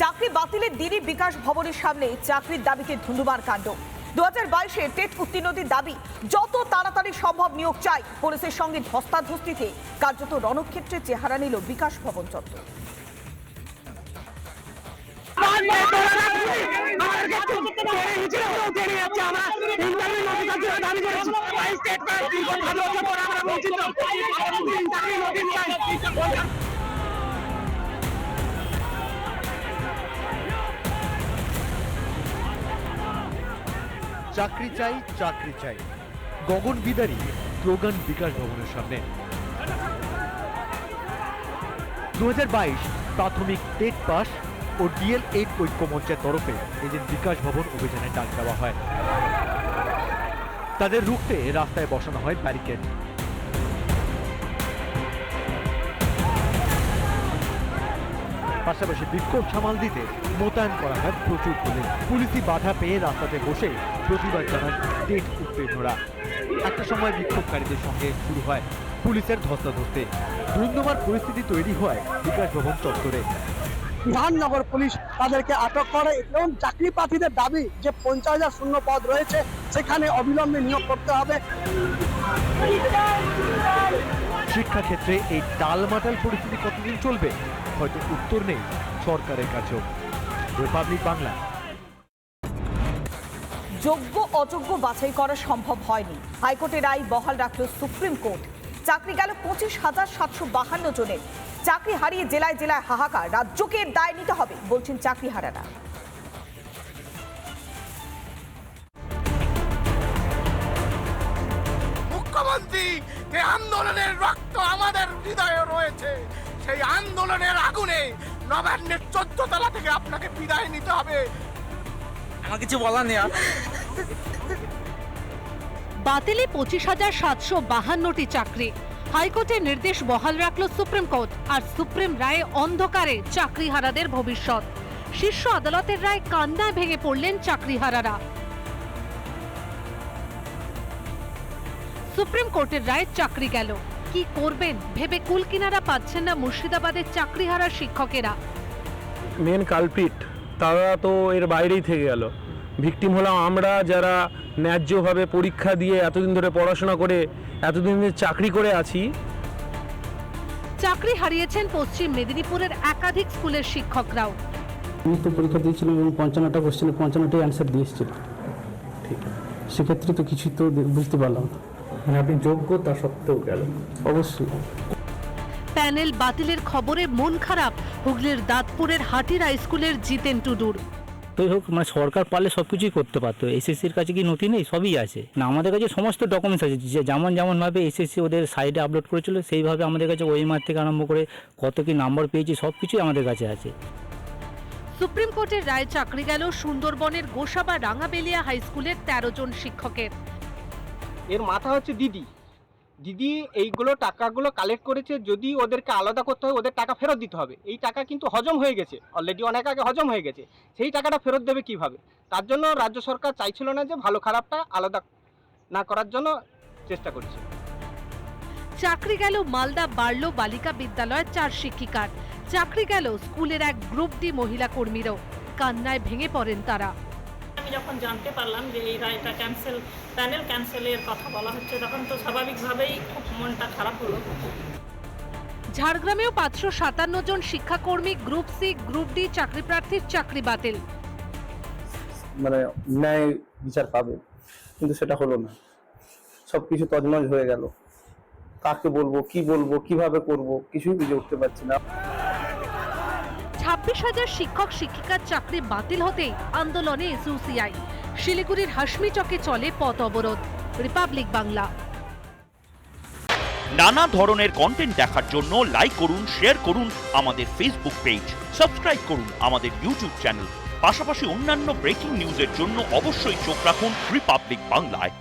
চাকরি বাতিলের দিনই বিকাশ ভবনের সামনে চাকরির দাবিতে ধুন্ধুমার কাণ্ড। দু হাজার বাইশে টেট উত্তীর্ণদের দাবি, যত তাড়াতাড়ি সম্ভব নিয়োগ চাই, পুলিশের সঙ্গে ধস্তাধস্তিতে কার্যত রণক্ষেত্রে চেহারা নিল বিকাশ ভবন চত্বর। চাকরি চাই চাকরি চাই। গগন বিদারি, স্লোগান বিকাশ ভবনের সামনে। দু হাজার বাইশ, প্রাথমিক টেট পাস ও ডিএল এইট ঐক্যমঞ্চের তরফে এদের বিকাশ ভবন অভিযানে ডাক দেওয়া হয়। তাদের রুখতে রাস্তায় বসানো হয় ব্যারিকেড। পাশাপাশি বিক্ষোভ সামাল দিতে মোতায়েন করা হয় প্রচুর পুলিশ। পুলিশি বাধা পেয়ে রাস্তাতে বসে প্রতিবাদ জানান টেট উত্তীর্ণরা একটা সময় বিক্ষোভকারীদের সঙ্গে শুরু হয় পুলিশের ধস্তাধস্তে। ধুন্ধুমার পরিস্থিতি তৈরি হয় বিকাশ ভবন চত্বরে। বিধাননগর পুলিশ তাদেরকে আটক করে এবং চাকরি প্রার্থীদের দাবি যে পঞ্চাশ হাজার শূন্য পদ রয়েছে সেখানে অবিলম্বে নিয়োগ করতে হবে। শিক্ষাক্ষেত্রে এই টালমাটাল পরিস্থিতি কতদিন চলবে? হয়তো উত্তর নেই সরকারের কাছেও। রিপাবলিক বাংলা যোগ্য অযোগ্য বাছাই করা সম্ভব হয়নি। হাইকোর্টের রায় বহাল রাখল সুপ্রিম কোর্ট। চাকরি গেল পঁচিশ হাজার সাতশো বাহান্ন জনের। চাকরি হারিয়ে জেলায় জেলায় হাহাকার। রাজ্যকে দায় নিতে হবে বলছেন চাকরি হারারা। মুখ্যমন্ত্রী আন্দোলনের রক্ত আমাদের হৃদয়ে রয়েছে। সেই আন্দোলনের আগুনে নবান্নের চোদ্দ তলা থেকে আপনাকে বিদায় নিতে হবে। আমার কিছু বলার নেই বাতিলে পঁচিশ হাজার সাতশো বাহান্নটি চাকরি। হাইকোর্টের নির্দেশ বহাল রাখল সুপ্রিম কোর্ট আর সুপ্রিম রায়ে অন্ধকারে চাকরিহারাদের ভবিষ্যৎ। শীর্ষ আদালতের রায় কান্নায় ভেঙে পড়লেন চাকরিহারারা। সুপ্রিম কোর্টের রায় চাকরি গেল। কি করবেন? ভেবে কুল কিনারা পাচ্ছেন না মুর্শিদাবাদের চাকরিহারা শিক্ষকেরা। মেন কালপিট তারা তো এর বাইরেই থেকে গেল। ভিকটিম হলাম আমরা যারা ন্যায্যভাবে পরীক্ষা দিয়ে এতদিন ধরে পড়াশোনা করে এতদিন ধরে চাকরি করে আছি। চাকরি হারিয়েছেন পশ্চিম মেদিনীপুরের একাধিক স্কুলের শিক্ষকরাও। আমি তো পরীক্ষা দিয়েছিলাম এবং পঞ্চান্নটা কোশ্চেনে পঞ্চান্নটাই অ্যান্সার দিয়ে ঠিক। সেক্ষেত্রে তো কিছু তো বুঝতে পারলাম না। মানে আপনি যোগ্য তা সত্ত্বেও গেল অবশ্যই। প্যানেল বাতিলের খবরে মন খারাপ হুগলির দাঁতপুরের হাটিরা স্কুলের জিতেন টুডুর। তোই হোক মানে সরকার পারলে সব কিছুই করতে পারতো। এসএসসির কাছে কি নথি নেই? সবই আছে। না আমাদের কাছে সমস্ত ডকুমেন্টস আছে। যে যেমন যেমনভাবে এসএসসি ওদের সাইডে আপলোড করেছিল সেইভাবে আমাদের কাছে ওএমআর থেকে আরম্ভ করে কত কি নাম্বার পেয়েছি সব কিছুই আমাদের কাছে আছে। সুপ্রিম কোর্টের রায় চাকরি গেল সুন্দরবনের গোসাবা রাঙাবেলিয়া হাই স্কুলের তেরো জন শিক্ষকের। এর মাথা হচ্ছে দিদি। দিদি এইগুলো টাকাগুলো কালেক্ট করেছে যদি ওদেরকে আলাদা করতে হয়, ওদের টাকা ফেরত দিতে হবে। এই টাকা কিন্তু হজম হয়ে গেছে। অলরেডি অনেক আগে হজম হয়ে গেছে। সেই টাকাটা ফেরত দেবে কীভাবে? তার জন্য রাজ্য সরকার চাইছিল না যে ভালো খারাপটা আলাদা না করার জন্য চেষ্টা করছে। চাকরি গেল মালদা বার্লো বালিকা বিদ্যালয়ের চার শিক্ষিকার। চাকরি গেল স্কুলের এক গ্রুপ ডি মহিলা কর্মীরও। কান্নায় ভেঙে পড়েন তারা। আমি যখন জানতে পারলাম যে এই রায়টা ক্যান্সেল প্যানেল ক্যান্সেলের কথা বলা হচ্ছে তখন তো স্বাভাবিকভাবেই খুব মনটা খারাপ হলো। ঝাড়গ্রামেও পাঁচশো সাতান্ন জন শিক্ষাকর্মী গ্রুপ সি গ্রুপ ডি চাকরি প্রার্থীর চাকরি বাতিল। মানে ন্যায় বিচার পাবে কিন্তু সেটা হলো না। সব কিছু তজনজ হয়ে গেল। কাকে বলব কি বলব কীভাবে করব কিছুই বুঝে উঠতে পারছি না। ছাব্বিশ হাজার শিক্ষক, শিক্ষিকার চাকরি বাতিল হতেই আন্দোলনে এসইউসিআই। শিলিগুড়ির হাসমি চকে চলে পথ অবরোধ। রিপাবলিক বাংলা। নানা ধরনের কন্টেন্ট দেখার জন্য লাইক করুন শেয়ার করুন আমাদের ফেসবুক পেজ সাবস্ক্রাইব করুন আমাদের ইউটিউব চ্যানেল পাশাপাশি অন্যান্য ব্রেকিং নিউজের জন্য অবশ্যই চোখ রাখুন রিপাবলিক বাংলায়